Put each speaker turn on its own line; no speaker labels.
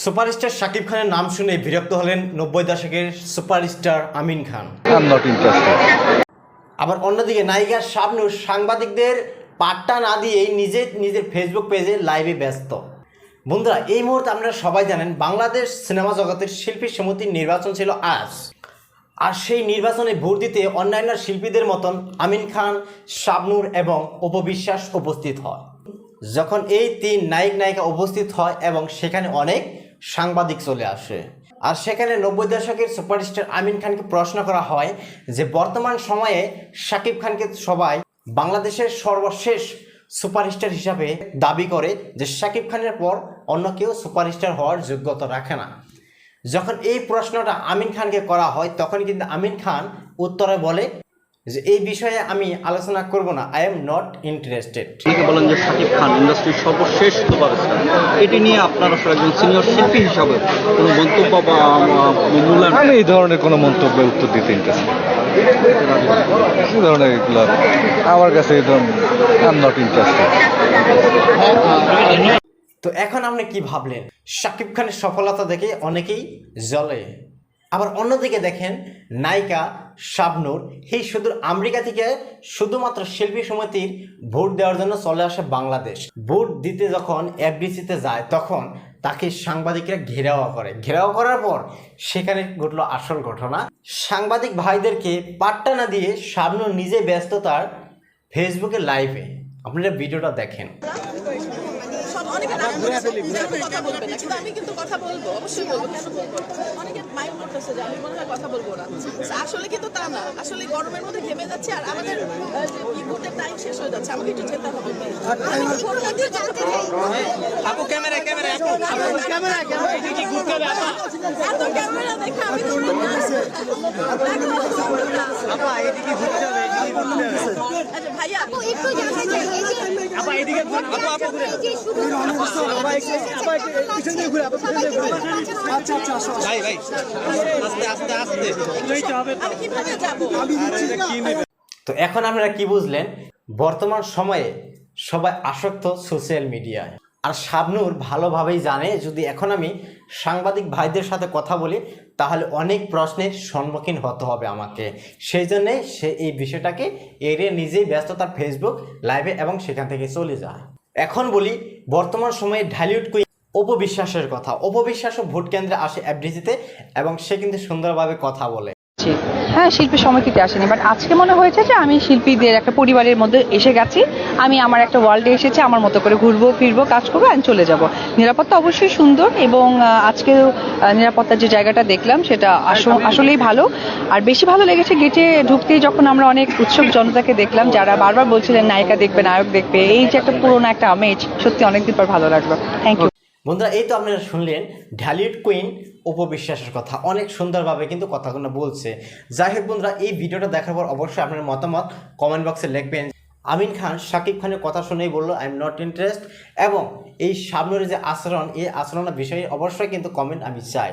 Superstar Shakib খানের নাম শুনে বিরক্ত হলেন নব্বই দশকের সুপারস্টার আমিন খান. আবার অন্যদিকে নায়িকা শাবনূর সাংবাদিকদের পাট্টা না দিয়েই নিজে নিজের ফেসবুক পেজে লাইভে ব্যস্ত। বন্ধুরা এই মুহূর্তে আপনারা সবাই জানেন বাংলাদেশ সিনেমা জগতের শিল্পী সমিতির নির্বাচন ছিল আজ। আর সেই নির্বাচনে ভোট দিতে অন্যান্য শিল্পীদের মতন আমিন খান শাবনূর এবং উপবিশ্বাস উপস্থিত হয়। যখন এই তিন নায়ক নায়িকা উপস্থিত হয় এবং সেখানে অনেক সাংবাদিক চলে আসে। আর সেখানে নব্বই দশকের সুপারস্টার আমিন খানকে প্রশ্ন করা হয় যে, বর্তমান সময়ে শাকিব খানকে সবাই বাংলাদেশের সর্বশেষ সুপারস্টার হিসাবে দাবি করে যে, শাকিব খানের পর অন্য কেউ সুপারস্টার হওয়ার যোগ্যতা রাখে না। যখন এই প্রশ্নটা আমিন খানকে করা হয়, তখন কিন্তু আমিন খান উত্তরে বলে যে এই বিষয়ে আমি আলোচনা করব না। আই এম নট ইন্টারেস্টেড
বলেন যে সাকিব খান ইন্ডাস্ট্রির সর্বশেষ সুপারস্টার। এটি নিয়ে আপনার আসলে একজন সিনিয়র শিল্পী হিসাবে কোনো মন্তব্য বা মূল্যায়ন
আমি এই ধরনের কোনো মন্তব্যের উত্তর দিতে ইন্টারেস্ট এই ধরনের এগুলো আমার কাছে এই ধরনের আই এম নট ইন্টারেস্টেড
তো এখন আপনি কি ভাবলেন? সাকিব খানের সফলতা দেখে অনেকেই জ্বলে। আবার অন্যদিকে দেখেন নায়িকা শাবনূর, এই সুদূর আমেরিকা থেকে শুধুমাত্র শিল্পী সমিতির ভোট দেওয়ার জন্য চলে আসে বাংলাদেশ। ভোট দিতে যখন এফডিসিতে যায়, তখন তাকে সাংবাদিকরা ঘেরাও করে। ঘেরাও করার পর সেখানে ঘটলো আসল ঘটনা। সাংবাদিক ভাইদেরকে পাট্টা না দিয়ে শাবনূর নিজে ব্যস্ততার ফেসবুকে লাইভে আপনারা ভিডিওটা দেখেন।
অনেকে কথা বলবে না কিন্তু আমি কিন্তু কথা বলব অবশ্যই বলব কেন বলব অনেকে মাইন্ড করতেছে যে আমি মনে হয় কথা বলব না। আসলে কিন্তু তা না। আসলে গরমের মধ্যে ঘেমে যাচ্ছে আর আমাদের রিপোর্টের টাইম শেষ হয়ে যাচ্ছে আমাকে একটু যেতে হবে
আপু ক্যামেরা ক্যামেরা আপু। ক্যামেরা ক্যামেরা এদিকে ঘুরতে হবে আপা
ক্যামেরা দেখে আমি তো
আপা এদিকে ঘুরতে হবে এদিকে ঘুরতে হবে
আচ্ছা ভাইয়া আপু
একটু জানতে চাই
আপা এদিকে ঘুরে আপু আপু ঘুরে।
আচ্ছা আচ্ছা
ভাই ভাই আস্তে আস্তে আস্তে।
আমি কীভাবে যাব
তো এখন আপনারা কি বুঝলেন? বর্তমান সময়ে সবাই আসক্ত সোশ্যাল মিডিয়ায় আর শাবনুর ভালোভাবেই জানে যদি এখন আমি সাংবাদিক ভাইদের সাথে কথা বলি, তাহলে অনেক প্রশ্নের সম্মুখীন হতে হবে আমাকে। সেই জন্যে সে এই বিষয়টাকে এড়িয়ে নিজেই ব্যস্ত তার ফেসবুক লাইভে এবং সেখান থেকে চলে যায়। এখন বলি, বর্তমান সময়ে ঢালিউড কুইন অপবিশ্বাসের কথা। অপবিশ্বাসও ভোট কেন্দ্রে আসে এফডিসিতে এবং সে কিন্তু সুন্দরভাবে কথা বলে।
হ্যাঁ শিল্পী সমিতিতে আসেনি বাট আজকে মনে হয়েছে যে আমি শিল্পীদের একটা পরিবারের মধ্যে এসে গেছি। আমি আমার একটা ওয়ার্ল্ডে এসেছি, আমার মতো করে ঘুরবো, ফিরবো, কাজ করব অ্যান্ড চলে যাব। নিরাপত্তা অবশ্যই সুন্দর এবং আজকে নিরাপত্তার যে জায়গাটা দেখলাম সেটা আসলেই ভালো। আর বেশি ভালো লেগেছে গেটে ঢুকতেই যখন আমরা অনেক উৎসব জনতাকে দেখলাম, যারা বারবার বলছিলেন, নায়িকা দেখবে, নায়ক দেখবে। এই যে একটা পুরোনো একটা আমেজ, সত্যি অনেকদিন পর ভালো লাগল। থ্যাংক ইউ
বন্ধুরা, এই তো আপনারা শুনলেন ঢ্যালিউড কুইন উপবিশ্বাসের কথা। অনেক সুন্দরভাবে কিন্তু কথাগুলো বলছে। যাই হোক বন্ধুরা, এই ভিডিওটা দেখার পর অবশ্যই আপনার মতামত কমেন্ট বক্সে লিখবেন। আমিন খান শাকিব খানের কথা শুনেই বলল আই এম নট ইন্টারেস্ট এবং এই সামনের যে আচরণ, এই আচরণের বিষয়ে অবশ্যই কিন্তু কমেন্ট আমি চাই।